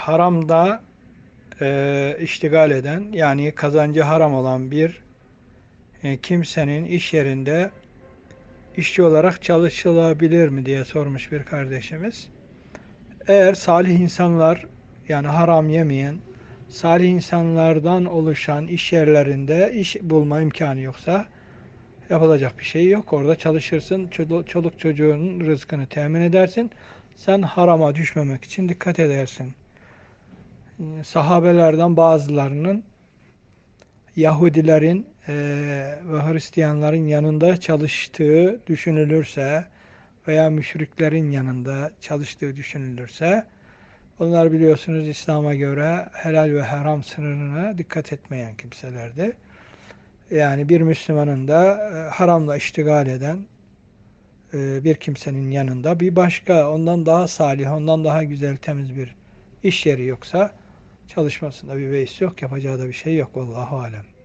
haramda e, iştigal eden yani kazancı haram olan bir e, kimsenin iş yerinde işçi olarak çalışılabilir mi diye sormuş bir kardeşimiz. Eğer salih insanlar yani haram yemeyen salih insanlardan oluşan iş yerlerinde iş bulma imkanı yoksa yapılacak bir şey yok. Orada çalışırsın, çoluk çocuğun rızkını temin edersin. Sen harama düşmemek için dikkat edersin. Sahabelerden bazılarının Yahudilerin e, ve Hristiyanların yanında çalıştığı düşünülürse veya müşriklerin yanında çalıştığı düşünülürse onlar biliyorsunuz İslam'a göre helal ve haram sınırına dikkat etmeyen kimselerdi. Yani bir Müslümanın da e, haramla iştigal eden e, bir kimsenin yanında bir başka ondan daha salih, ondan daha güzel, temiz bir iş yeri yoksa çalışmasında bir beis yok, yapacağı da bir şey yok. Vallahu alem.